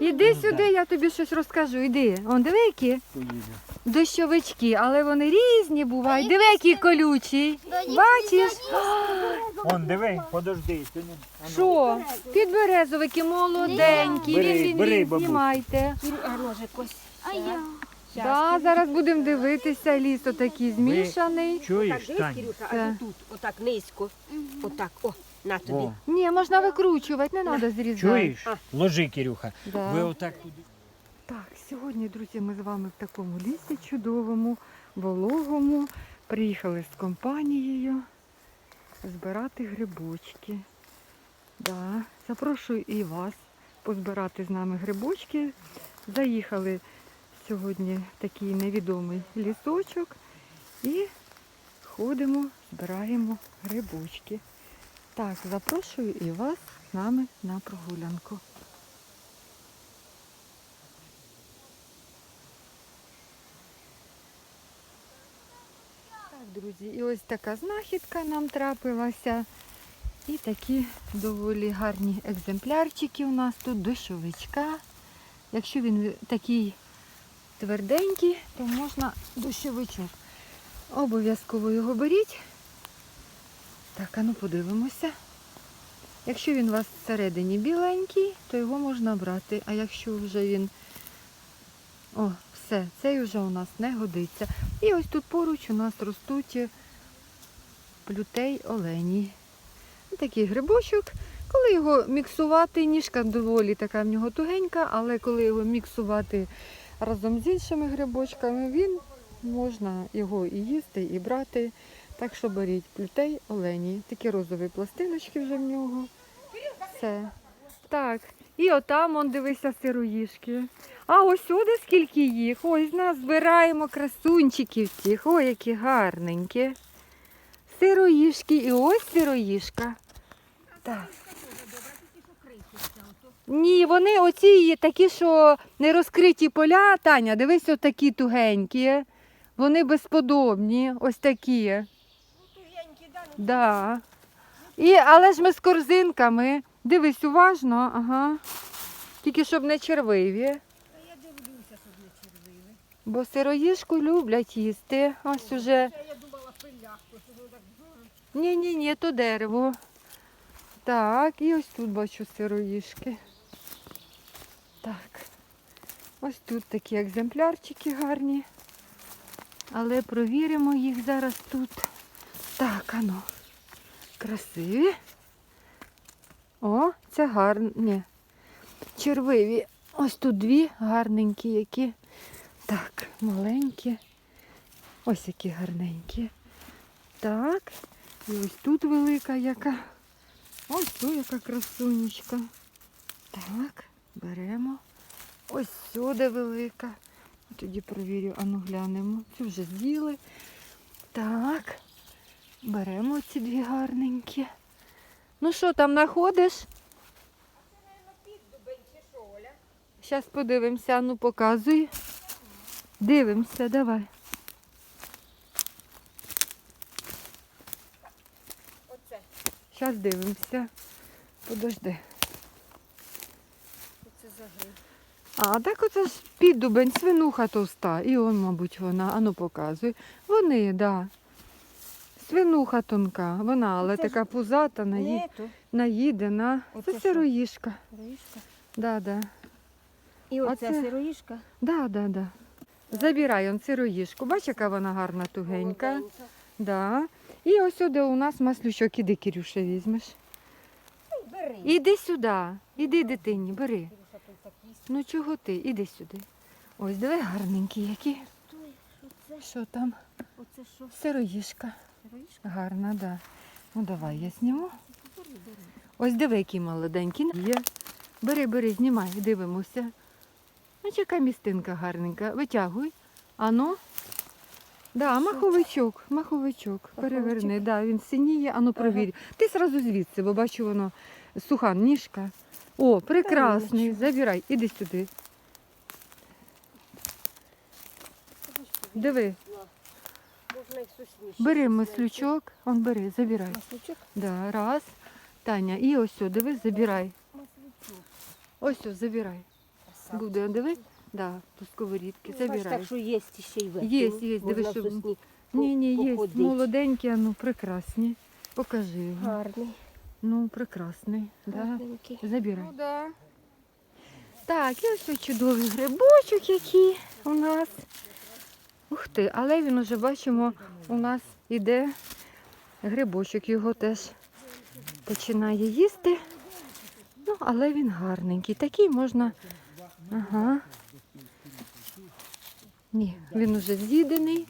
Іди Ну, сюди, я тобі щось розкажу. Іди. Он диви, які дощовички, але вони різні бувають. Диви, які колючі. Бачиш? Он, диви, подожди. Ти не... а ну. Що? Підберезовики молоденькі. Бери, Він, він, бери, він, бабусь. знімайте. А ножик ось. А я. Да, зараз будемо дивитися, ліс отакий змішаний. Чуєш, дивись? Кирюша, Це. тут, отак низько. Отак, о, на тобі. Во. Ні, можна викручувати, не треба зрізати. Чуєш? А. Ложи, Кирюха. Да. Ви отак туди. Так, сьогодні, друзі, ми з вами в такому лісі чудовому, вологому. Приїхали з компанією збирати грибочки. Да, запрошую і вас позбирати з нами грибочки. Заїхали сьогодні в такий невідомий лісочок і ходимо, збираємо грибочки. Так, запрошую і вас з нами на прогулянку. Так, друзі, і ось така знахідка нам трапилася. І такі доволі гарні екземплярчики у нас тут, дощовичка. Якщо він такий тверденький, то можна дощовичок. Обов'язково його беріть. Так, а ну подивимося. Якщо він у вас всередині біленький, то його можна брати. А якщо вже він... О, все, цей вже у нас не годиться. І ось тут поруч у нас ростуть плютей олені. Такий грибочок. Коли його міксувати, ніжка доволі така в нього тугенька, але коли його міксувати разом з іншими грибочками, він можна його і їсти, і брати. Так що беріть плютей олені. Такі розові пластиночки вже в нього. Все. Так. І отам, он дивися, сироїшки. А ось сюди скільки їх. Ось нас збираємо красунчиків цих. Ой, які гарненькі. Сироїшки. І ось сироїшка. Так. Ні, вони оці такі, що не розкриті поля, Таня, дивись, отакі тугенькі. Вони безподобні, ось такі. Да. І, але ж ми з корзинками. Дивись уважно, ага. Тільки щоб не червиві. Я дивлюся, щоб не червиві. Бо сироїшку люблять їсти. Ось уже. Я думала пиляк, так Ні, ні, то дерево. Так, і ось тут бачу сироїшки. Так. Ось тут такі екземплярчики гарні. Але провіримо їх зараз тут. Так, ано. Красиві. О, це гарні. Червиві. Ось тут дві гарненькі, які. Так, маленькі. Ось які гарненькі. Так. І ось тут велика яка. Ось тут яка красунечка. Так, беремо. Ось сюди велика. Тоді провірю, ану глянемо. Цю вже з'їли. Так. Беремо ці дві гарненькі. Ну що там знаходиш? Зараз подивимося, ну показуй. Дивимося, давай. Оце, Зараз дивимося. Подожди. оце загиб. А, так оце ж піддубень, свинуха товста. І он, мабуть, вона. Ану показуй. Вони, так. Да. Свинуха тонка, вона, але Оце ж така пузата, наї... Наїдена. Оце Це що? сироїшка. сироїшка. Да, да. І А оця це- сироїшка. Да, да, да. Забирай он сироїшку. Бач, яка вона гарна, тугенька. Молоденька. Да. І ось сюди у нас маслючок. Іди, Кирюша, візьмеш. Ну, Бери. Іди сюди. Іди, дитині, бери. Кирюша, Ну чого ти? Іди сюди. Ось диви гарненькі які. Що це? Що там? Оце що? Сироїшка. Гарна, да. Ну давай я зніму. Ось диви, який молоденький. Є. Бери, бери, знімай, дивимося. Ось яка містинка гарненька. Витягуй. Ану. Да, маховичок, маховичок. Переверни. Да, він синіє, ану провір. Ти сразу звідси, бо бачу воно суха ніжка. О, прекрасний. Забирай, іди сюди. Диви, Можна бери маслючок, он бери, забирай. Маслючок? Да, раз. Таня, і ось, о, дивись, забирай. Маслючок. Ось, о, забирай. буде, диви. Да, по сковорідки, забирай. так що є ще й в Є, є, диви, Можна що- Ні, ні, є молоденькі, а ну прекрасні. Покажи його. Гарний. Ну, прекрасний. Да. Гарненький. Забирай. Ну, да. Так, і ось чудовий грибочок, який у нас. Ух ти, але він уже бачимо, у нас іде грибочок, його теж починає їсти. Ну, але він гарненький. Такий можна. Ага. Ні, він уже з'їдений.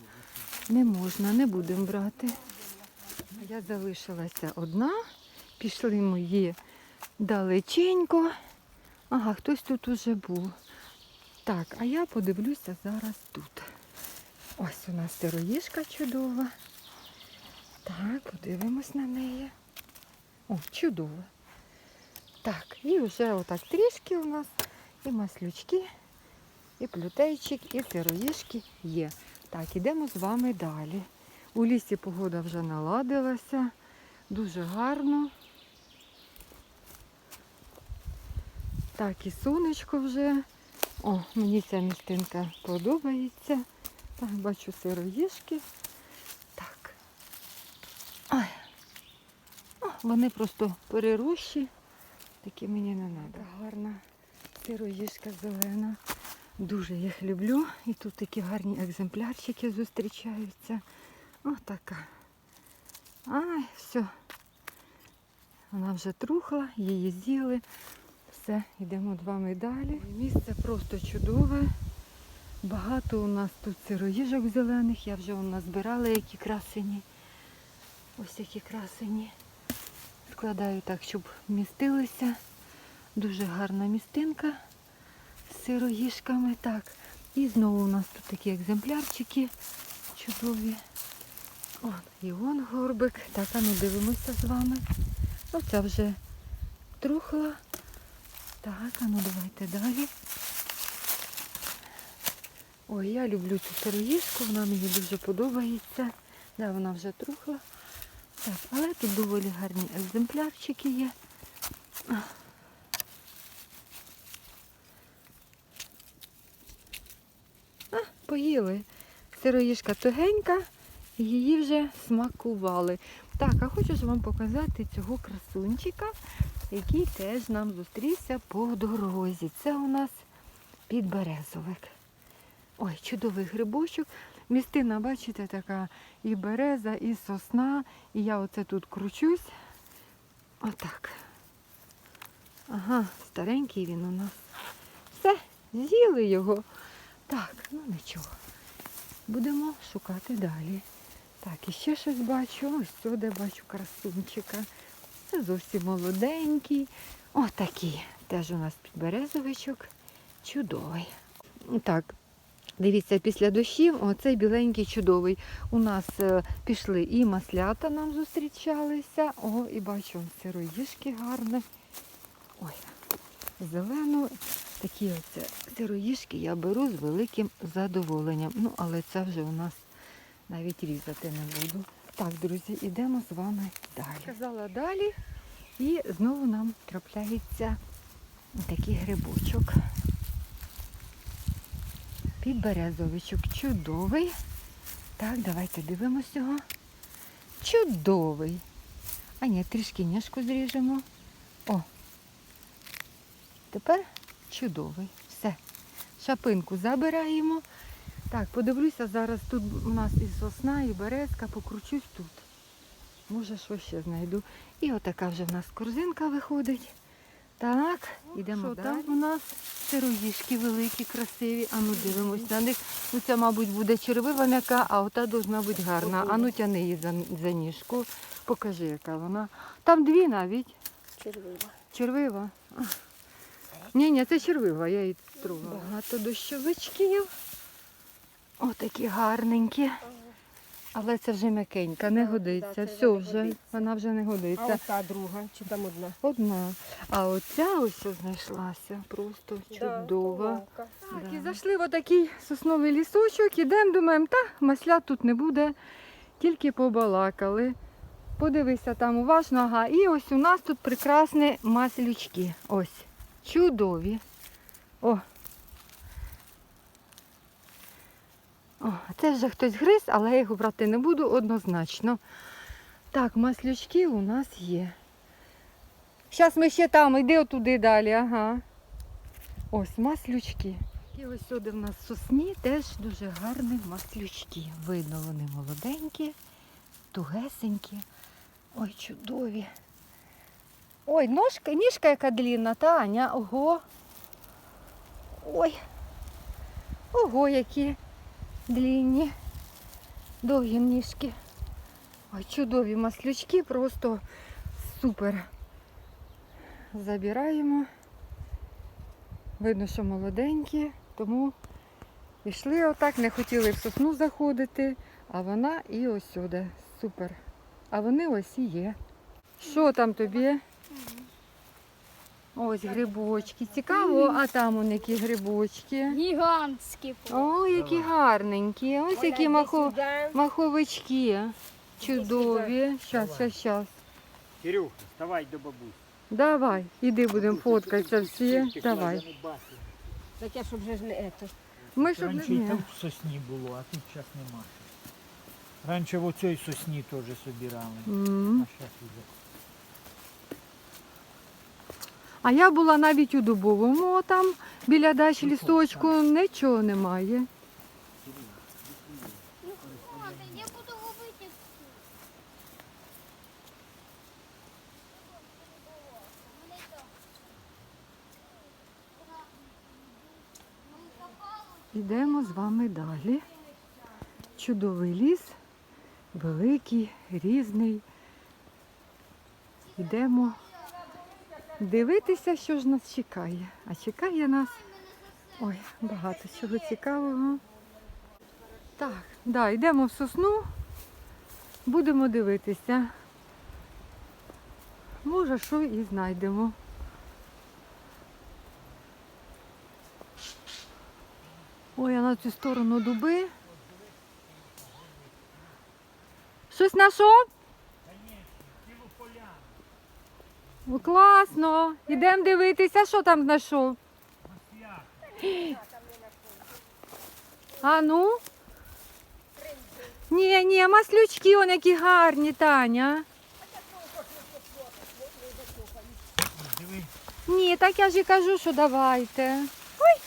Не можна, не будемо брати. Я залишилася одна. Пішли мої далеченько. Ага, хтось тут уже був. Так, а я подивлюся зараз тут. Ось у нас сироїжка чудова. Так, подивимось на неї. О, чудово. Так, і вже отак трішки у нас і маслючки, і плютейчик, і сироїжки є. Так, ідемо з вами далі. У лісі погода вже наладилася. Дуже гарно. Так, і сонечко вже. О, мені ця містинка подобається. Так, бачу сироїжки. Так. Ой. О, вони просто перерощі. Такі мені не треба. Гарна сироїжка зелена. Дуже їх люблю. І тут такі гарні екземплярчики зустрічаються. О, така. Ай, все. Вона вже трухла, її з'їли. Все, йдемо з вами далі. Місце просто чудове. Багато у нас тут сироїжок зелених. Я вже нас збирала які красені. Ось які красені. Складаю так, щоб вмістилися. Дуже гарна містинка з сироїжками. Так. І знову у нас тут такі екземплярчики чудові. О, і вон горбик. Так, а ну дивимося з вами. Оця вже трухла. Так, а ну давайте далі. Ой, я люблю цю сироїжку, вона мені дуже подобається. Да, вона вже трухла. Так, але тут доволі гарні екземплярчики є. А, поїли. Сироїжка тугенька, її вже смакували. Так, а хочу ж вам показати цього красунчика, який теж нам зустрівся по дорозі. Це у нас підберезовик. Ой, чудовий грибочок. Містина, бачите, така і береза, і сосна. І я оце тут кручусь. Отак. Ага, старенький він у нас. Все, з'їли його. Так, ну нічого. Будемо шукати далі. Так, і ще щось бачу. Ось сюди бачу красунчика. Це зовсім молоденький. Отакий. Теж у нас підберезовичок. Чудовий. Так, дивіться, після дощів оцей біленький чудовий. У нас е, пішли і маслята нам зустрічалися. О, і бачу, сироїжки гарне. Ой, зелену. Такі оце сироїжки я беру з великим задоволенням. Ну, але це вже у нас навіть різати не буду. Так, друзі, йдемо з вами далі. Казала далі. І знову нам трапляється такий грибочок. Підберезовичок чудовий. Так, давайте дивимося його. Чудовий. А ні, трішки ніжку зріжемо. О. Тепер чудовий. Все. Шапинку забираємо. Так, подивлюся, зараз тут у нас і сосна, і березка, покручусь тут. Може, що ще знайду. І отака вже в нас корзинка виходить. Так, ідемо що далі. там у нас сироїшки великі, красиві. А ну дивимось на них. Ну це, мабуть, буде червива м'яка, а ота должна бути гарна. А ну тяни її за, за ніжку. Покажи, яка вона. Там дві навіть. Червива. Червива. Ні, ні, це червива, я її трогала. Багато дощовичків. Отакі гарненькі. Але це вже м'якенька, не годиться. це Все вже годиться. вона вже не А годиться. ота друга, чи там одна? Одна. А оця ось знайшлася. Просто чудова. Так, Да. і зайшли в отакий сосновий лісочок, ідемо, думаємо, та масля тут не буде, тільки побалакали. Подивися там уважно, ага. І ось у нас тут прекрасні маслючки. Ось. Чудові. О, О, це вже хтось гриз, але я його брати не буду однозначно. Так, маслючки у нас є. Зараз ми ще там, йди отуди далі, ага. Ось маслючки. І ось сюди в нас в сосні теж дуже гарні маслючки. Видно, вони молоденькі, тугесенькі. Ой, чудові. Ой, ножка, ніжка яка длінна, Таня, ого. Ой. Ого, які длінні, довгі ніжки. Ой, чудові маслючки, просто супер. Забираємо. Видно, що молоденькі, тому пішли отак, не хотіли в сосну заходити, а вона і ось сюди. Супер. А вони ось і є. Що там тобі? Ось грибочки. Цікаво, а там он які грибочки. Гігантські. О, які гарненькі. Ось які махо... маховички. Чудові. Щас, щас, щас. Кирюха, вставай до бабусі. Давай, іди будемо фоткатися всі. Давай. кладемо баси. Щоб вже ж не ето. Ми щоб не Раніше і там в сосні було, а тут зараз нема. Раніше в оцій сосні теж собирали. М. А зараз. А я була навіть у дубовому там біля дачі лісочку, нічого немає. Ну, я буду. Ідемо з вами далі. Чудовий ліс, великий, різний. Йдемо дивитися, що ж нас чекає. А чекає нас ой, багато чого цікавого. Так, да, йдемо в сосну, будемо дивитися. Може, що і знайдемо. Ой, а на цю сторону дуби. Щось знайшов? О, класно. Ідемо дивитися, що там знайшов. А ну? Ні, ні, маслючки, он які гарні, Таня. Ні, так я ж і кажу, що давайте. Ой.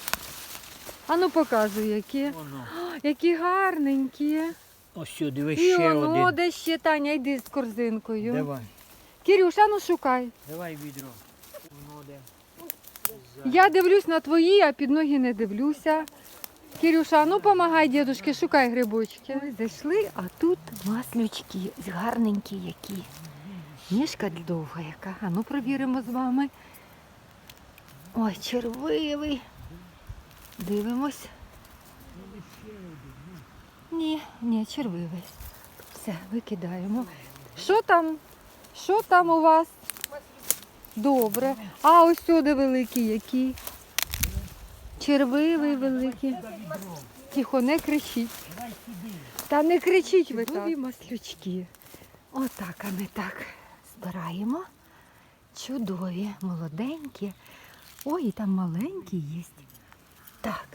А ну показуй, які. воно. Які гарненькі. Ось сюди, диви І ще один. де ще Таня, йди з корзинкою. Давай, Кирюша, ну шукай. давай відро. Воно де. Я дивлюсь на твої, а під ноги не дивлюся. Кирюша, ну помагай дідушки, шукай грибочки. Ми зайшли, а тут маслючки, гарненькі які. Ніжка довга яка. А ну провіримо з вами. Ой, червивий. Дивимось. Ні, ні, червивий. Все, викидаємо. Що там? Що там у вас? Добре. А ось сюди великий який. Червивий великий. Тихо, не кричіть. Та не кричіть ви так. Маслючки. Отак, а ми так збираємо. Чудові, молоденькі. Ой, там маленькі є. Так.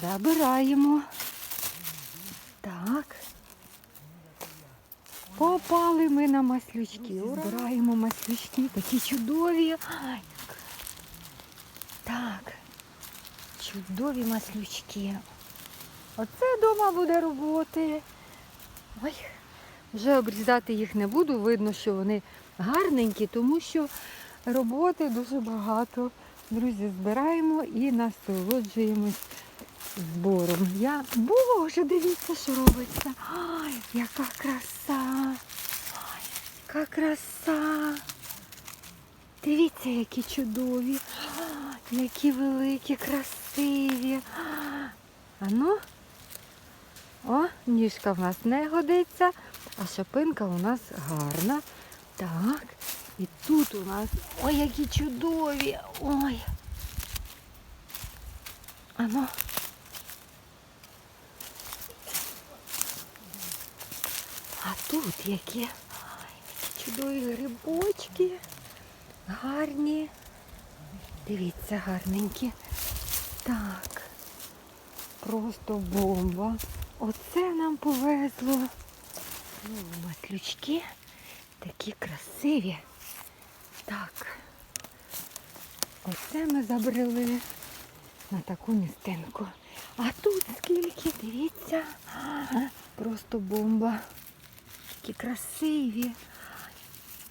Забираємо. Так. Попали ми на маслючки. Збираємо маслючки, такі чудові. Так. Чудові маслючки. Оце вдома буде роботи. Ой, вже обрізати їх не буду. Видно, що вони гарненькі, тому що роботи дуже багато. Друзі, збираємо і насолоджуємось збором. Я Боже, дивіться, що робиться. Ай, яка краса! Ай, яка краса! Дивіться, які чудові, Ай, які великі, красиві. А ну, о, ніжка в нас не годиться, а шапинка у нас гарна. Так, і тут у нас, ой, які чудові. Ой. А ну. А тут які, чудові грибочки. Гарні. Дивіться, гарненькі. Так. Просто бомба. Оце нам повезло. Ну, маслючки такі красиві. Так. Оце ми забрели на таку містинку. А тут скільки, дивіться, просто бомба. Такі красиві,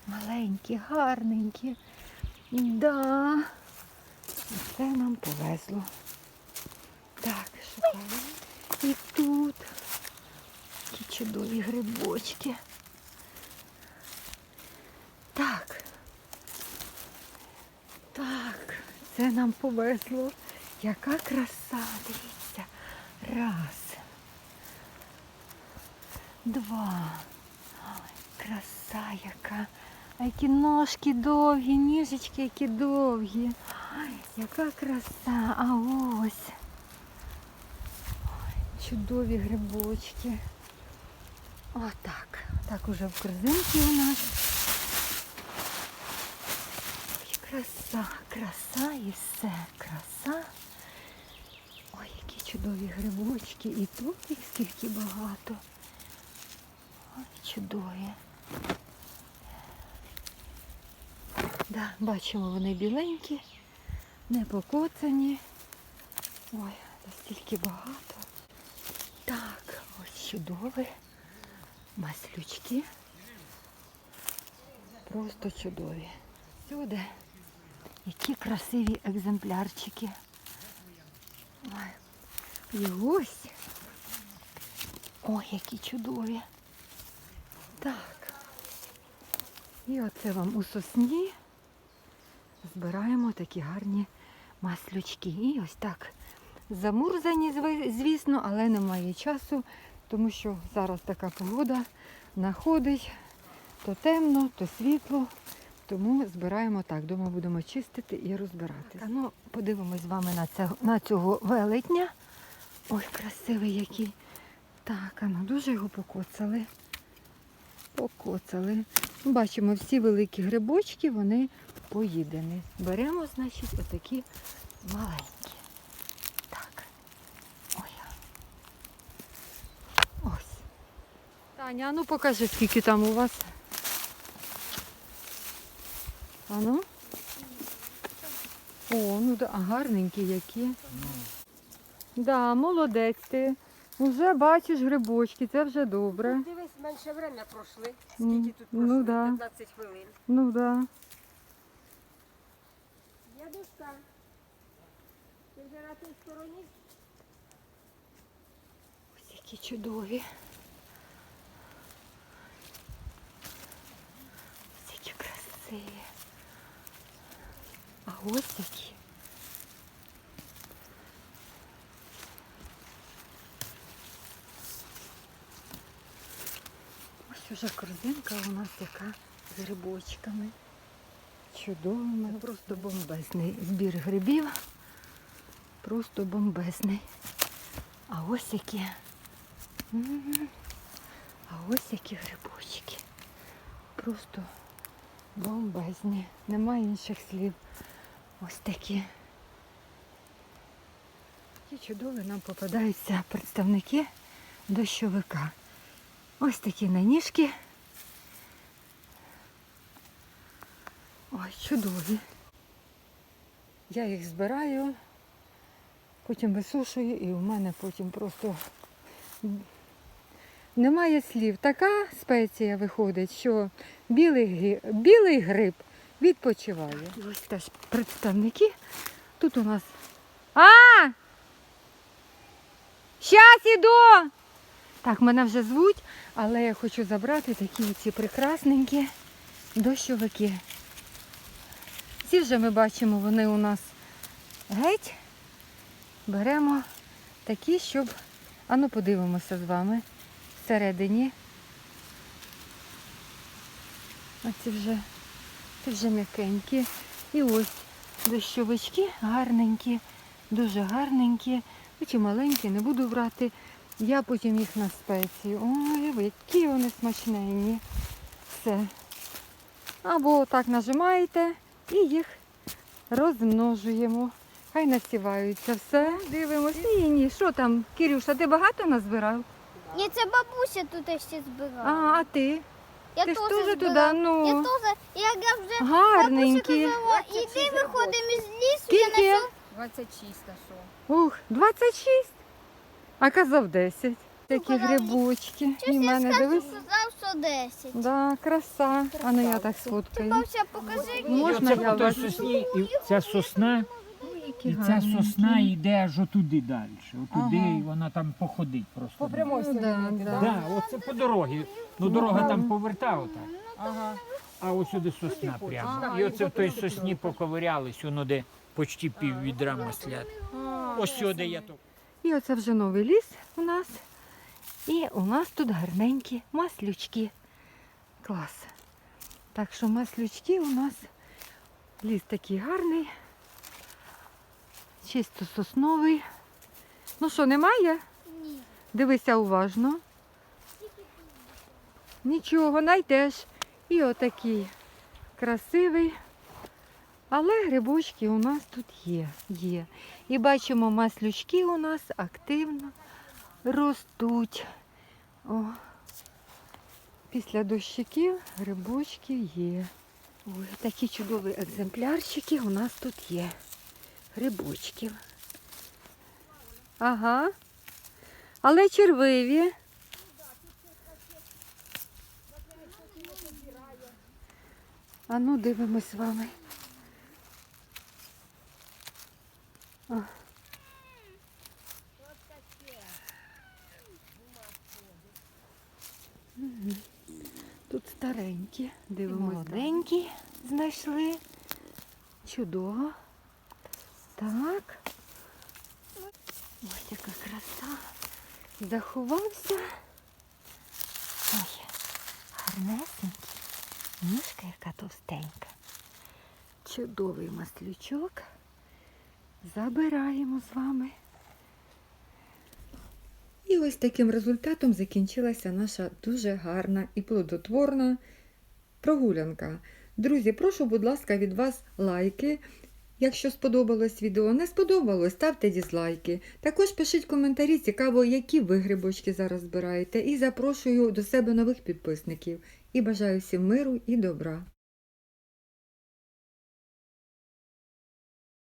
маленькі, гарненькі. Да. Це нам повезло. Так, шукаємо. І тут такі чудові грибочки. Так. Так, це нам повезло. Яка краса, дивіться. Раз. Два. Краса яка. А які ножки довгі, ніжечки які довгі. Ой, яка краса. А ось. Ой, чудові грибочки. Отак. Так уже в корзинці у нас. Ой, краса, краса і все. Краса. Ой, які чудові грибочки. І тут їх скільки багато. Ой, чудові. Да, бачимо, вони біленькі, не покоцані. Ой, настільки багато. Так, ось чудові. Маслючки. Просто чудові. Сюди. Які красиві екземплярчики. Ой. І ось. Ой, які чудові. Так. І оце вам у сосні збираємо такі гарні маслючки. І ось так замурзані, звісно, але немає часу, тому що зараз така погода находить то темно, то світло. Тому збираємо так. Дома будемо чистити і розбирати. Ну, подивимось з вами на, це, на цього велетня. Ой, красивий який. Так, а ну дуже його покоцали. Покоцали. Ну, Бачимо, всі великі грибочки, вони поїдені. Беремо, значить, отакі маленькі. Так. Ой. Ось. Таня, а ну покажи, скільки там у вас. А ну? О, ну да, гарненькі які. Да, молодець ти. Уже бачиш грибочки, це вже добре. Ну, Дивись, менше время пройшли. Скільки тут ну да. 15 хвилин. Ну да. Дядушка, ти вже на тій стороні? Ось які чудові. Ось які красиві. А ось які. Уже корзинка у нас яка з грибочками. Чудовими. Просто бомбезний збір грибів. Просто бомбезний. А ось які. А ось які грибочки. Просто бомбезні. Немає інших слів. Ось такі. Такі чудові нам попадаються представники дощовика. Ось такі на ніжки. Ой, чудові. Я їх збираю, потім висушую і у мене потім просто немає слів. Така спеція виходить, що білий, білий гриб відпочиває. Ось теж представники. Тут у нас. А! Щас іду! Так, мене вже звуть, але я хочу забрати такі ці прекрасненькі дощовики. Ці вже ми бачимо, вони у нас геть. Беремо такі, щоб. Ану подивимося з вами всередині. А ці вже, ці вже м'якенькі. І ось дощовички гарненькі, дуже гарненькі. Хоч і маленькі, не буду брати. Я потім їх на спеції. Ой, які вони смачненні. Все. Або так нажимаєте і їх розмножуємо. Хай насіваються. Все, дивимося. Ні, ні, що там, Кирюша, ти багато назбирав? Ні, це бабуся тут ще збирала. а а ти? я ти ж теж теж туди, збирала. ну. Я теж, я вже Гарненькі. бабуся казала, іди виходимо із лісу, Скільки? я несу 26 нашов. Ух, 26. А казав 10. Такі грибочки. І в мене дивись. сказав, що 10. Да, краса. А ну я так сфоткаю. Бабуся, покажи. Можна я той вас? сосні, і ця сосна, і ця сосна йде аж отуди далі. Отуди, Ага. і вона там походить просто. По прямой Ну, да, стороні, да. да? Оце по дорозі. Ну дорога там поверта отак. Ага. А ось сюди сосна прямо. Ага, І і оце в той сосні поковирялись, воно де почти пів відра маслят. Ось сюди я то. І оце вже новий ліс у нас. І у нас тут гарненькі маслючки. Клас. Так що маслючки у нас ліс такий гарний. Чисто сосновий. Ну що, немає? Ні. Дивися уважно. Нічого, знайдеш. І отакий красивий. Але грибочки у нас тут є. є. І бачимо, маслючки у нас активно ростуть. О, після дощиків грибочки є. Ой, такі чудові екземплярчики у нас тут є. Грибочків. Ага. Але червиві. А ну дивимось з вами. А. Мгм. Тут старенькі, дивимось. Молоденькі знайшли. Чудово. Так. Ось яка краса. Заховався. Ой, гарнесенький. Ніжка яка товстенька. Чудовий маслючок. Забираємо з вами. І ось таким результатом закінчилася наша дуже гарна і плодотворна прогулянка. Друзі, прошу, будь ласка, від вас лайки. Якщо сподобалось відео, не сподобалось, ставте дізлайки. Також пишіть коментарі, цікаво, які ви грибочки зараз збираєте. І запрошую до себе нових підписників. І бажаю всім миру і добра.